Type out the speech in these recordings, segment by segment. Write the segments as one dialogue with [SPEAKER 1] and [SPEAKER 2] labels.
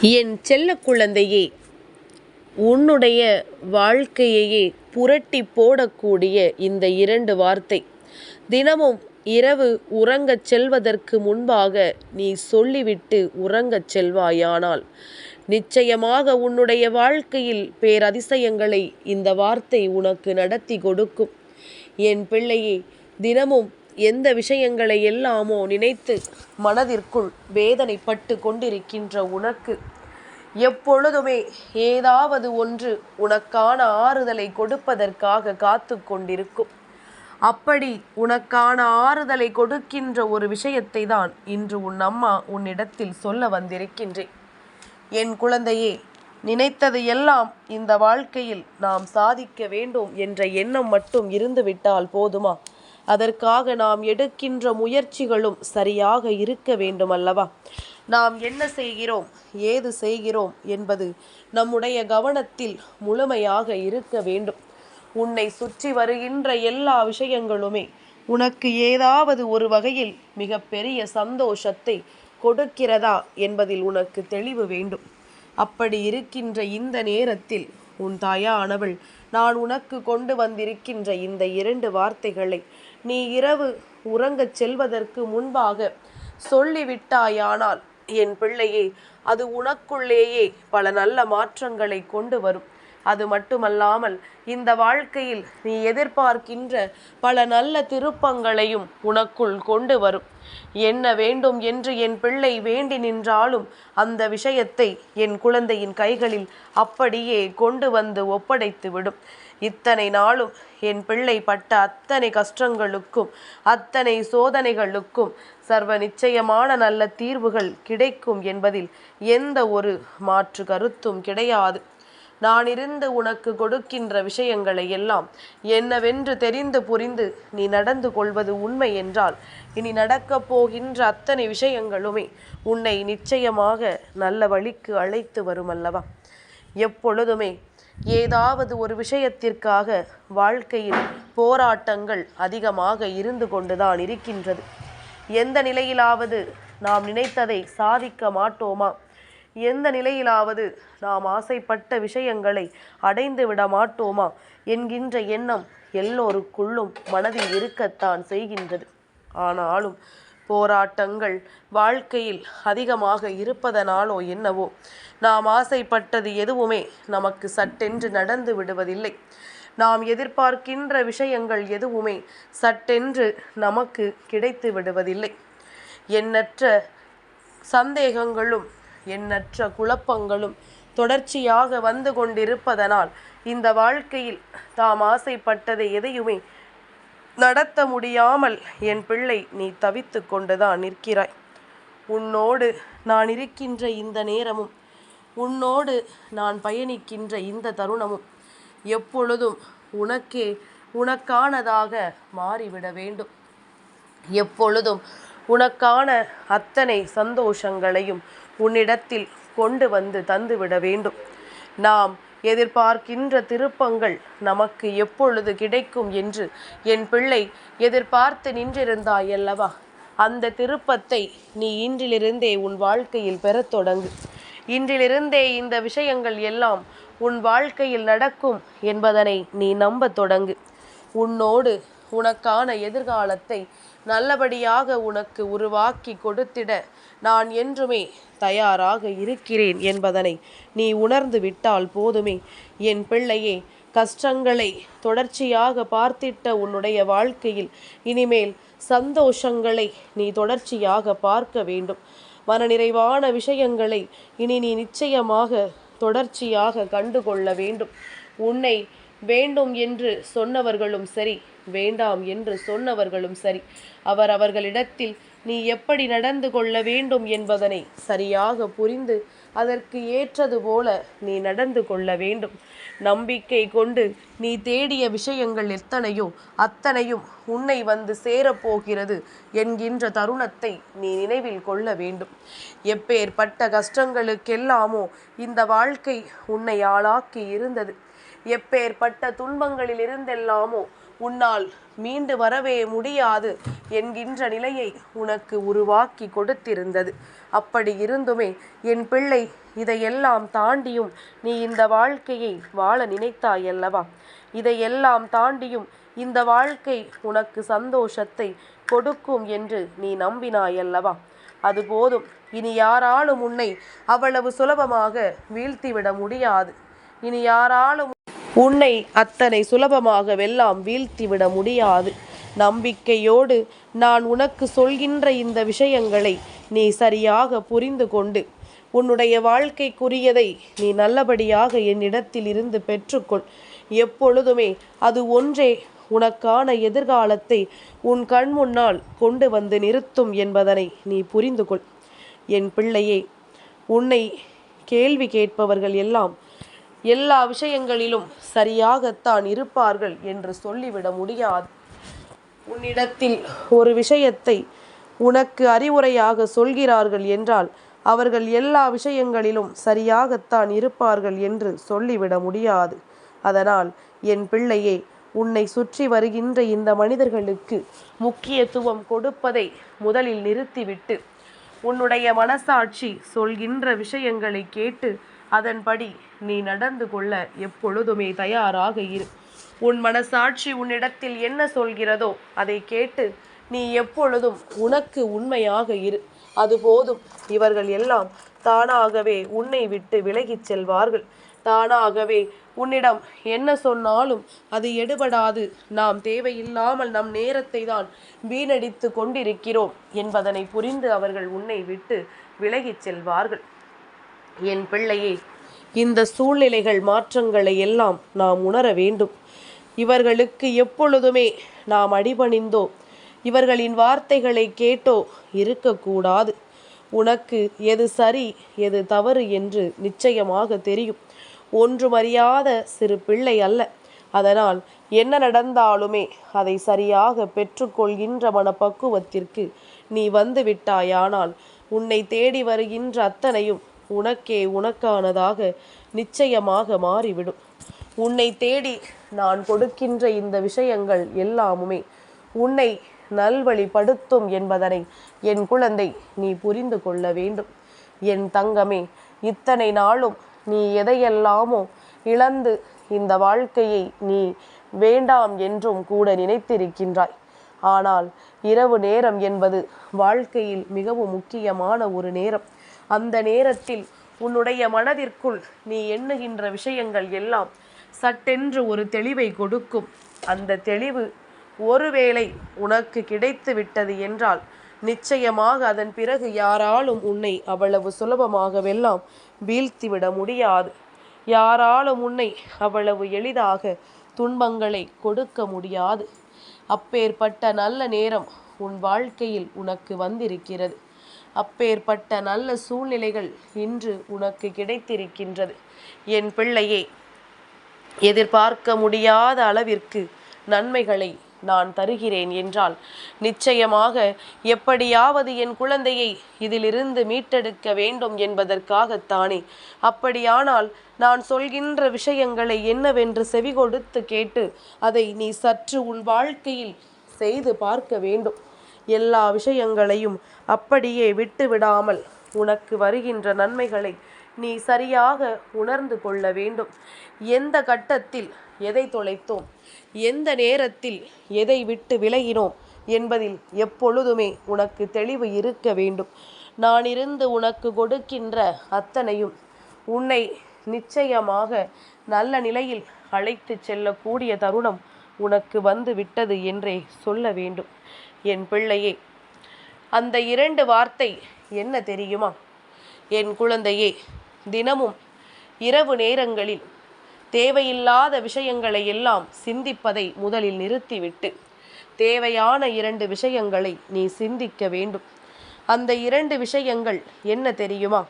[SPEAKER 1] என் செல்ல குழந்தையே உன்னுடைய வாழ்க்கையையே புரட்டி போடக்கூடிய இந்த இரண்டு வார்த்தை. தினமும் இரவு உறங்கச் செல்வதற்கு முன்பாக நீ சொல்லிவிட்டு உறங்கச் செல்வாயானால் நிச்சயமாக உன்னுடைய வாழ்க்கையில் பேரதிசயங்களை இந்த வார்த்தை உனக்கு நடத்தி கொடுக்கும். என் பிள்ளையே தினமும் எந்த விஷயங்களை எல்லாமோ நினைத்து மனதிற்குள் வேதனைப்பட்டு கொண்டிருக்கின்ற உனக்கு எப்பொழுதுமே ஏதாவது ஒன்று உனக்கான ஆறுதலை கொடுப்பதற்காக காத்து கொண்டிருக்கும். அப்படி உனக்கான ஆறுதலை கொடுக்கின்ற ஒரு விஷயத்தை தான் இன்று உன் அம்மா உன்னிடத்தில் சொல்ல வந்திருக்கின்றேன். என் குழந்தையே நினைத்தது எல்லாம் இந்த வாழ்க்கையில் நாம் சாதிக்க வேண்டும் என்ற எண்ணம் மட்டும் இருந்துவிட்டால் போதுமா? அதற்காக நாம் எடுக்கின்ற முயற்சிகளும் சரியாக இருக்க வேண்டும் அல்லவா நாம் என்ன செய்கிறோம்? ஏது செய்கிறோம்? என்பது நம்முடைய கவனத்தில் முழுமையாக இருக்க வேண்டும். உன்னை சுற்றி வருகின்ற எல்லா விஷயங்களுமே உனக்கு ஏதாவது ஒரு வகையில் மிகப்பெரிய சந்தோஷத்தை கொடுக்கிறதா என்பதில் உனக்கு தெளிவு வேண்டும். அப்படி இருக்கின்ற இந்த நேரத்தில் உன் தாயானவள் நான் உனக்கு கொண்டு வந்திருக்கின்ற இந்த இரண்டு வார்த்தைகளை நீ இரவு உறங்கச் செல்வதற்கு முன்பாக சொல்லிவிட்டாயானால் என் பிள்ளையே அது உனக்குள்ளேயே பல நல்ல மாற்றங்களை கொண்டு வரும். அது மட்டுமல்லாமல் இந்த வாழ்க்கையில் நீ எதிர்பார்க்கின்ற பல நல்ல திருப்பங்களையும் உனக்குள் கொண்டு வரும். என்ன வேண்டும் என்று என் பிள்ளை வேண்டி நின்றாலும் அந்த விஷயத்தை என் குழந்தையின் கைகளில் அப்படியே கொண்டு வந்து ஒப்படைத்து விடும். இத்தனை நாளும் என் பிள்ளை பட்ட அத்தனை கஷ்டங்களுக்கும் அத்தனை சோதனைகளுக்கும் சர்வ நிச்சயமான நல்ல தீர்வுகள் கிடைக்கும் என்பதில் எந்த ஒரு மாற்று கருத்தும் கிடையாது. நான் இருந்து உனக்கு கொடுக்கின்ற விஷயங்களை எல்லாம் என்னவென்று தெரிந்து புரிந்து நீ நடந்து கொள்வது உண்மை என்றால் இனி நடக்கப் போகின்ற அத்தனை விஷயங்களுமே உன்னை நிச்சயமாக நல்ல வழிக்கு அழைத்து வரும் அல்லவா எப்பொழுதுமே ஏதாவது ஒரு விஷயத்திற்காக வாழ்க்கையில் போராட்டங்கள் அதிகமாக இருந்து கொண்டுதான் இருக்கின்றது. எந்த நிலையிலாவது நாம் நினைத்ததை சாதிக்க மாட்டோமா? எந்த நிலையிலாவது நாம் ஆசைப்பட்ட விஷயங்களை அடைந்து விட மாட்டோமா? என்கின்ற எண்ணம் எல்லோருக்குள்ளும் மனதில் இருக்கத்தான் செய்கின்றது. ஆனாலும் போராட்டங்கள் வாழ்க்கையில் அதிகமாக இருப்பதனாலோ என்னவோ. நாம் ஆசைப்பட்டது எதுவுமே நமக்கு சட்டென்று நடந்து விடுவதில்லை. நாம் எதிர்பார்க்கின்ற விஷயங்கள் எதுவுமே சட்டென்று நமக்கு கிடைத்து விடுவதில்லை. எண்ணற்ற சந்தேகங்களும் எண்ணற்ற குழப்பங்களும் தொடர்ச்சியாக வந்து கொண்டிருப்பதனால் இந்த வாழ்க்கையில் தாம் ஆசைப்பட்டதை எதையுமே நடத்த முடியாமல் என் பிள்ளை நீ தவித்து கொண்டுதான் நிற்கிறாய். உன்னோடு நான் இருக்கின்ற இந்த நேரமும் உன்னோடு நான் பயணிக்கின்ற இந்த தருணமும் எப்பொழுதும் உனக்கே உனக்கானதாக மாறிவிட வேண்டும். எப்பொழுதும் உனக்கான அத்தனை சந்தோஷங்களையும் உன்னிடத்தில் கொண்டு வந்து தந்துவிட வேண்டும். நாம் எதிர்பார்க்கின்ற திருப்பங்கள் நமக்கு எப்பொழுது கிடைக்கும் என்று என் பிள்ளை எதிர்பார்த்து நின்றிருந்தாய் அல்லவா? அந்த திருப்பத்தை நீ இன்றிலிருந்தே உன் வாழ்க்கையில் பெறத் தொடங்கு. இன்றிலிருந்தே இந்த விஷயங்கள் எல்லாம் உன் வாழ்க்கையில் நடக்கும் என்பதனை நீ நம்பத் தொடங்கு. உன்னோடு உனக்கான எதிர்காலத்தை நல்லபடியாக உனக்கு உருவாக்கி கொடுத்திட நான் என்றுமே தயாராக இருக்கிறேன் என்பதனை நீ உணர்ந்து விட்டால் போதுமே. என் பிள்ளையே கஷ்டங்களை தொடர்ச்சியாக பார்த்திட்ட உன்னுடைய வாழ்க்கையில் இனிமேல் சந்தோஷங்களை நீ தொடர்ச்சியாக பார்க்க வேண்டும். மனநிறைவான விஷயங்களை இனி நீ நிச்சயமாக தொடர்ச்சியாக கண்டுகொள்ள வேண்டும். உன்னை வேண்டும் என்று சொன்னவர்களும் சரி வேண்டாம் என்று சொன்னவர்களும் சரி. அவர் அவர்களிடத்தில் நீ எப்படி நடந்து கொள்ள வேண்டும் என்பதனை சரியாக புரிந்து அதற்கு ஏற்றது போல நீ நடந்து கொள்ள வேண்டும். நம்பிக்கை கொண்டு நீ தேடிய விஷயங்கள் எத்தனையோ அத்தனையும் உன்னை வந்து சேரப்போகிறது என்கின்ற தருணத்தை நீ நினைவில் கொள்ள வேண்டும். எப்பேற்பட்ட கஷ்டங்களுக்கெல்லாமோ இந்த வாழ்க்கை உன்னை ஆளாக்கி இருந்தது. எப்பேற்பட்ட துன்பங்களில் இருந்தெல்லாமோ உன்னால் மீண்டு வரவே முடியாது என்கின்ற நிலையை உனக்கு உருவாக்கி கொடுத்திருந்தது. அப்படி இருந்துமே என் பிள்ளை இதையெல்லாம் தாண்டியும் நீ இந்த வாழ்க்கையை வாழ நினைத்தாயல்லவா? இதையெல்லாம் தாண்டியும் இந்த வாழ்க்கை உனக்கு சந்தோஷத்தை கொடுக்கும் என்று நீ நம்பினாயல்லவா? அது போதும். இனி யாராலும் உன்னை அவ்வளவு சுலபமாக வீழ்த்திவிட முடியாது. இனி யாராலும் உன்னை அத்தனை சுலபமாக வெல்லாம் வீழ்த்திவிட முடியாது. நம்பிக்கையோடு நான் உனக்கு சொல்கின்ற இந்த விஷயங்களை நீ சரியாக புரிந்து கொண்டு உன்னுடைய வாழ்க்கைக்குரியதை நீ நல்லபடியாக என்னிடத்தில் இருந்து பெற்றுக்கொள். எப்பொழுதுமே அது ஒன்றே உனக்கான எதிர்காலத்தை உன் கண் முன்னால் கொண்டு வந்து நிறுத்தும் என்பதனை நீ புரிந்து கொள். என் பிள்ளையே உன்னை கேள்வி கேட்பவர்கள் எல்லாம் எல்லா விஷயங்களிலும் சரியாகத்தான் இருப்பார்கள் என்று சொல்லிவிட முடியாது. உன்னிடத்தில் ஒரு விஷயத்தை உனக்கு அறிவுரையாக சொல்கிறார்கள் என்றால் அவர்கள் எல்லா விஷயங்களிலும் சரியாகத்தான் இருப்பார்கள் என்று சொல்லிவிட முடியாது. அதனால் என் பிள்ளையே உன்னை சுற்றி வருகின்ற இந்த மனிதர்களுக்கு முக்கியத்துவம் கொடுப்பதை முதலில் நிறுத்திவிட்டு உன்னுடைய மனசாட்சி சொல்கின்ற விஷயங்களை கேட்டு அதன்படி நீ நடந்து கொள்ள எப்பொழுதுமே தயாராக இரு. உன் மனசாட்சி உன்னிடத்தில் என்ன சொல்கிறதோ அதை கேட்டு நீ எப்பொழுதும் உனக்கு உண்மையாக இரு. அது போதும். இவர்கள் எல்லாம் தானாகவே உன்னை விட்டு விலகிச் செல்வார்கள். தானாகவே உன்னிடம் என்ன சொன்னாலும் அது எடுபடாது. நாம் தேவையில்லாமல் நம் நேரத்தை தான் வீணடித்து கொண்டிருக்கிறோம் என்பதனை புரிந்து அவர்கள் உன்னை விட்டு விலகிச் செல்வார்கள். என் பிள்ளையே இந்த சூழ்நிலைகள் மாற்றங்களை எல்லாம் நாம் உணர வேண்டும். இவர்களுக்கு எப்பொழுதுமே நாம் அடிபணிந்தோ இவர்களின் வார்த்தைகளை கேட்டோ இருக்கக்கூடாது. உனக்கு எது சரி எது தவறு என்று நிச்சயமாக தெரியும். ஒன்றுமறியாத சிறு பிள்ளை அல்ல. அதனால் என்ன நடந்தாலுமே அதை சரியாக பெற்றுக்கொள்கின்ற மனப்பக்குவத்திற்கு நீ வந்து விட்டாயானால் உன்னை தேடி வருகின்ற அத்தனையும் உனக்கே உனக்கானதாக நிச்சயமாக மாறிவிடும். உன்னை தேடி நான் கொடுக்கின்ற இந்த விஷயங்கள் எல்லாமுமே உன்னை நல்வழிப்படுத்தும் என்பதனை என் குழந்தை நீ புரிந்து கொள்ள வேண்டும். என் தங்கமே இத்தனை நாளும் நீ எதையெல்லாமோ இழந்து இந்த வாழ்க்கையை நீ வேண்டாம் என்றும் கூட நினைத்திருக்கின்றாய். ஆனால் இரவு நேரம் என்பது வாழ்க்கையில் மிகவும் முக்கியமான ஒரு நேரம். அந்த நேரத்தில் உன்னுடைய மனதிற்குள் நீ எண்ணுகின்ற விஷயங்கள் எல்லாம் சட்டென்று ஒரு தெளிவை கொடுக்கும். அந்த தெளிவு ஒருவேளை உனக்கு கிடைத்து விட்டது என்றால் நிச்சயமாக அதன் பிறகு யாராலும் உன்னை அவ்வளவு சுலபமாகவெல்லாம் வீழ்த்திவிட முடியாது. யாராலும் உன்னை அவ்வளவு எளிதாக துன்பங்களை கொடுக்க முடியாது. அப்பேற்பட்ட நல்ல நேரம் உன் வாழ்க்கையில் உனக்கு வந்திருக்கிறது. அப்பேற்பட்ட நல்ல சூழ்நிலைகள் இன்று உனக்கு கிடைத்திருக்கின்றது. என் பிள்ளையே எதிர்பார்க்க முடியாத அளவிற்கு நன்மைகளை நான் தருகிறேன் என்றால் நிச்சயமாக எப்படியாவது என் குழந்தையை இதிலிருந்து மீட்டெடுக்க வேண்டும் என்பதற்காகத்தானே. அப்படியானால் நான் சொல்கின்ற விஷயங்களை என்னவென்று செவி கொடுத்து கேட்டு அதை நீ சற்று உன் வாழ்க்கையில் செய்து பார்க்க வேண்டும். எல்லா விஷயங்களையும் அப்படியே விட்டுவிடாமல் உனக்கு வருகின்ற நன்மைகளை நீ சரியாக உணர்ந்து கொள்ள வேண்டும். எந்த கட்டத்தில் எதை தொலைத்தோம்? எந்த நேரத்தில் எதை விட்டு விலகினோம்? என்பதில் எப்பொழுதுமே உனக்கு தெளிவு இருக்க வேண்டும். நான் இருந்து உனக்கு கொடுக்கின்ற அத்தனையும் உன்னை நிச்சயமாக நல்ல நிலையில் அழைத்து செல்லக்கூடிய தருணம் உனக்கு வந்து விட்டது என்றே சொல்ல வேண்டும். என் பிள்ளையே அந்த இரண்டு வார்த்தை என்ன தெரியுமா? என் குழந்தையே தினமும் இரவு நேரங்களில் தேவையில்லாத விஷயங்களை எல்லாம் சிந்திப்பதை முதலில் நிறுத்திவிட்டு தேவையான இரண்டு விஷயங்களை நீ சிந்திக்க வேண்டும். அந்த இரண்டு விஷயங்கள் என்ன தெரியுமா?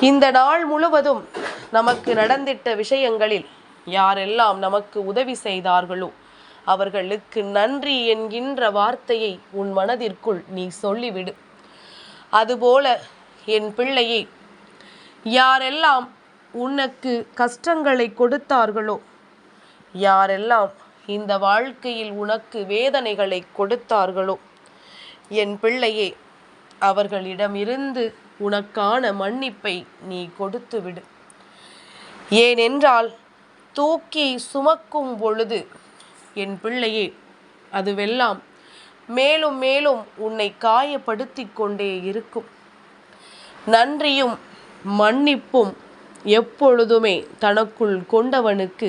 [SPEAKER 1] இந்த நாள் முழுவதும் நமக்கு நடந்திட்ட விஷயங்களில் யாரெல்லாம் நமக்கு உதவி செய்தார்களோ அவர்களுக்கு நன்றி என்கின்ற வார்த்தையை உன் மனதிற்குள் நீ சொல்லிவிடு. அதுபோல என் பிள்ளையை யாரெல்லாம் உனக்கு கஷ்டங்களை கொடுத்தார்களோ யாரெல்லாம் இந்த வாழ்க்கையில் உனக்கு வேதனைகளை கொடுத்தார்களோ என் பிள்ளையே அவர்களிடமிருந்து உனக்கான மன்னிப்பை நீ கொடுத்துவிடு. ஏனென்றால் தூக்கி சுமக்கும் பொழுது என் பிள்ளையே அதுவெல்லாம் மேலும் மேலும் உன்னை காயப்படுத்தி கொண்டே இருக்கும். நன்றியும் மன்னிப்பும் எப்பொழுதுமே தனக்குள் கொண்டவனுக்கு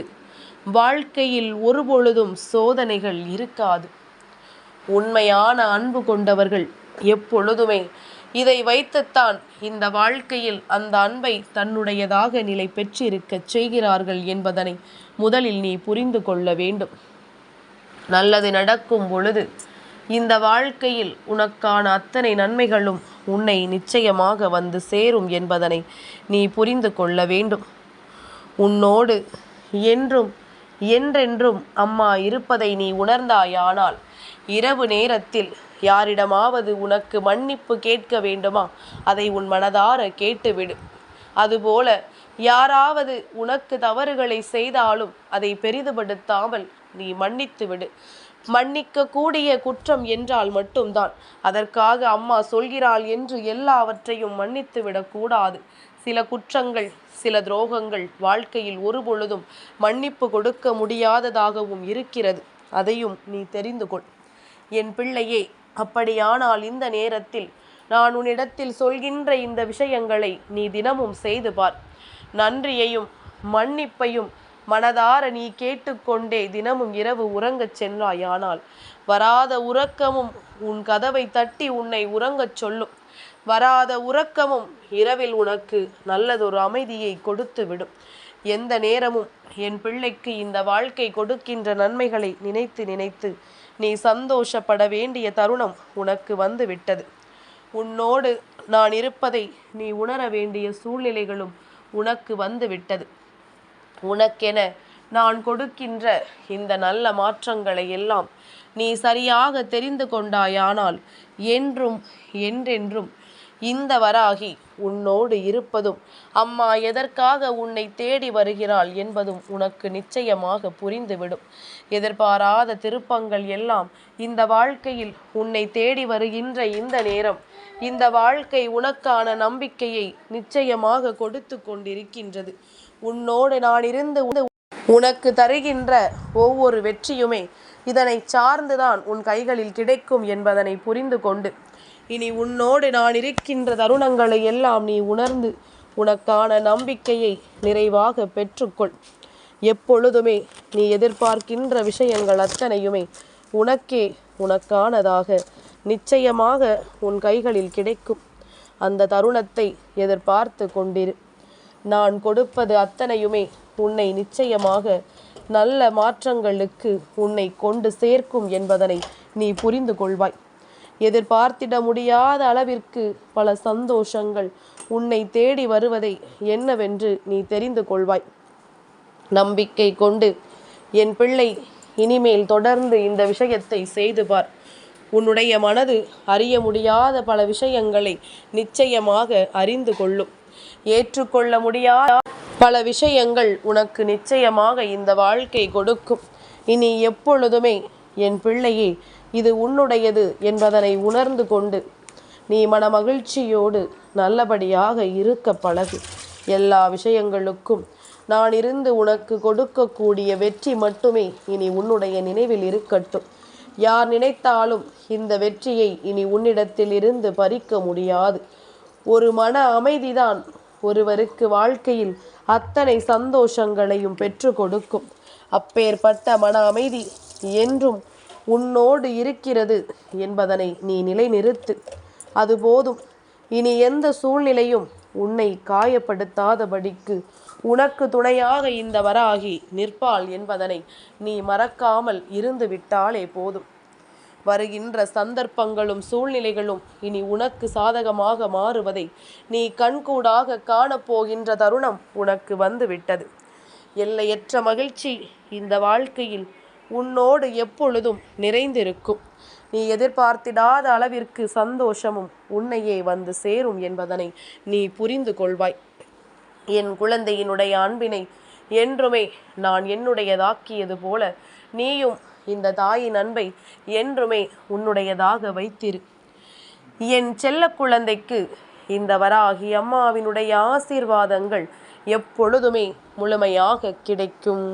[SPEAKER 1] வாழ்க்கையில் ஒருபொழுதும் சோதனைகள் இருக்காது. உண்மையான அன்பு கொண்டவர்கள் எப்பொழுதுமே இதை வைத்துத்தான் இந்த வாழ்க்கையில் அந்த அன்பை தன்னுடையதாக நிலை பெற்றிருக்கச் செய்கிறார்கள் என்பதனை முதலில் நீ புரிந்து கொள்ள வேண்டும். நல்லது நடக்கும் பொழுது இந்த வாழ்க்கையில் உனக்கான அத்தனை நன்மைகளும் உன்னை நிச்சயமாக வந்து சேரும் என்பதனை நீ புரிந்து கொள்ள வேண்டும். உன்னோடு என்றும் என்றென்றும் அம்மா இருப்பதை நீ உணர்ந்தாயானால் இரவு நேரத்தில் யாரிடமாவது உனக்கு மன்னிப்பு கேட்க வேண்டுமா? அதை உன் மனதார கேட்டுவிடு. அதுபோல யாராவது உனக்கு தவறுகளை செய்தாலும் அதை பெரிதுபடுத்தாமல் நீ மன்னித்து விடு. மன்னிக்க கூடிய குற்றம் என்றால் மட்டும்தான். அதற்காக அம்மா சொல்கிறாள் என்று எல்லாவற்றையும் மன்னித்து விடக்கூடாது சில குற்றங்கள் சில துரோகங்கள் வாழ்க்கையில் ஒருபொழுதும் மன்னிப்பு கொடுக்க முடியாததாகவும் இருக்கிறது. அதையும் நீ தெரிந்து கொள். என் பிள்ளையே அப்படியானால் இந்த நேரத்தில் நான் உன்னிடத்தில் சொல்கின்ற இந்த விஷயங்களை நீ தினமும் செய்து பார். நன்றியையும் மன்னிப்பையும் மனதார நீ கேட்டுக்கொண்டே தினமும் இரவு உறங்கச் சென்றாயானால் வராத உறக்கமும் உன் கதவை தட்டி உன்னை உறங்கச் சொல்லும். வராத உறக்கமும் இரவில் உனக்கு நல்லதொரு அமைதியை கொடுத்து விடும் எந்த நேரமும் என் பிள்ளைக்கு இந்த வாழ்க்கை கொடுக்கின்ற நன்மைகளை நினைத்து நினைத்து நீ சந்தோஷப்பட வேண்டிய தருணம் உனக்கு வந்து விட்டது உன்னோடு நான் இருப்பதை நீ உணர வேண்டிய சூழ்நிலைகளும் உனக்கு வந்து விட்டது உனக்கென நான் கொடுக்கின்ற இந்த நல்ல மாற்றங்களை எல்லாம் நீ சரியாக தெரிந்து கொண்டாயானால் என்றும் என்றென்றும் இந்த வராகி உன்னோடு இருப்பதும் அம்மா எதற்காக உன்னை தேடி வருகிறாள் என்பதும் உனக்கு நிச்சயமாக புரிந்துவிடும். எதிர்பாராத திருப்பங்கள் எல்லாம் இந்த வாழ்க்கையில் உன்னை தேடி வருகின்ற இந்த நேரம் இந்த வாழ்க்கை உனக்கான நம்பிக்கையை நிச்சயமாக கொடுத்து கொண்டிருக்கின்றது. உன்னோடு நான் இருந்து உனக்கு தருகின்ற ஒவ்வொரு வெற்றியுமே இதனை சார்ந்துதான் உன் கைகளில் கிடைக்கும் என்பதனை புரிந்து கொண்டு. இனி உன்னோடு நான் இருக்கின்ற தருணங்களை எல்லாம் நீ உணர்ந்து உனக்கான நம்பிக்கையை நிறைவாக பெற்றுக்கொள். எப்பொழுதுமே நீ எதிர்பார்க்கின்ற விஷயங்கள் அத்தனையுமே உனக்கே உனக்கானதாக நிச்சயமாக உன் கைகளில் கிடைக்கும். அந்த தருணத்தை எதிர்பார்த்து கொண்டிரு. நான் கொடுப்பது அத்தனையுமே உன்னை நிச்சயமாக நல்ல மாற்றங்களுக்கு உன்னை கொண்டு சேர்க்கும் என்பதனை நீ புரிந்து கொள்வாய். எதிர்பார்த்திட முடியாத அளவிற்கு பல சந்தோஷங்கள் உன்னை தேடி வருவதை என்னவென்று நீ தெரிந்து கொள்வாய். நம்பிக்கை கொண்டு என் பிள்ளை இனிமேல் தொடர்ந்து இந்த விஷயத்தை செய்து பார். உன்னுடைய மனது அறிய முடியாத பல விஷயங்களை நிச்சயமாக அறிந்து கொள்ளும். ஏற்றுக்கொள்ள முடியாத? பல விஷயங்கள் உனக்கு நிச்சயமாக இந்த வாழ்க்கை கொடுக்கும். இனி எப்பொழுதுமே என் பிள்ளையே இது உன்னுடையது என்பதனை உணர்ந்து கொண்டு நீ மனமகிழ்ச்சியோடு நல்லபடியாக இருக்க பழகு. எல்லா விஷயங்களுக்கும் நான் இருந்து உனக்கு கொடுக்கக்கூடிய வெற்றி மட்டுமே இனி உன்னுடைய நினைவில் இருக்கட்டும். யார் நினைத்தாலும் இந்த வெற்றியை இனி உன்னிடத்தில் இருந்து பறிக்க முடியாது. ஒரு மன அமைதிதான் ஒருவருக்கு வாழ்க்கையில் அத்தனை சந்தோஷங்களையும் பெற்று கொடுக்கும். அப்பேற்பட்ட மன அமைதி என்றும் உன்னோடு இருக்கிறது என்பதனை நீ நிலைநிறுத்து. அது போதும். இனி எந்த சூழ்நிலையும் உன்னை காயப்படுத்தாதபடிக்கு உனக்கு துணையாக இந்த வராகி நிற்பாள் என்பதனை நீ மறக்காமல் இருந்து விட்டாலே போதும். வருகின்ற சந்தர்ப்பங்களும் சூழ்நிலைகளும் இனி உனக்கு சாதகமாக மாறுவதை நீ கண்கூடாக காணப்போகின்ற தருணம் உனக்கு வந்துவிட்டது. எல்லையற்ற மகிழ்ச்சி இந்த வாழ்க்கையில் உன்னோடு எப்பொழுதும் நிறைந்திருக்கும். நீ எதிர்பார்த்திடாத அளவிற்கு சந்தோஷமும் உன்னையே வந்து சேரும் என்பதனை நீ புரிந்து கொள்வாய். என் குழந்தையினுடைய அன்பினை என்றுமே நான் என்னுடையதாக்கியது போல நீயும் இந்த தாயின் அன்பை என்றுமே உன்னுடையதாக வைத்திரு. என் செல்ல குழந்தைக்கு இந்த வராகி அம்மாவினுடைய ஆசீர்வாதங்கள் எப்பொழுதுமே முழுமையாக கிடைக்கும்.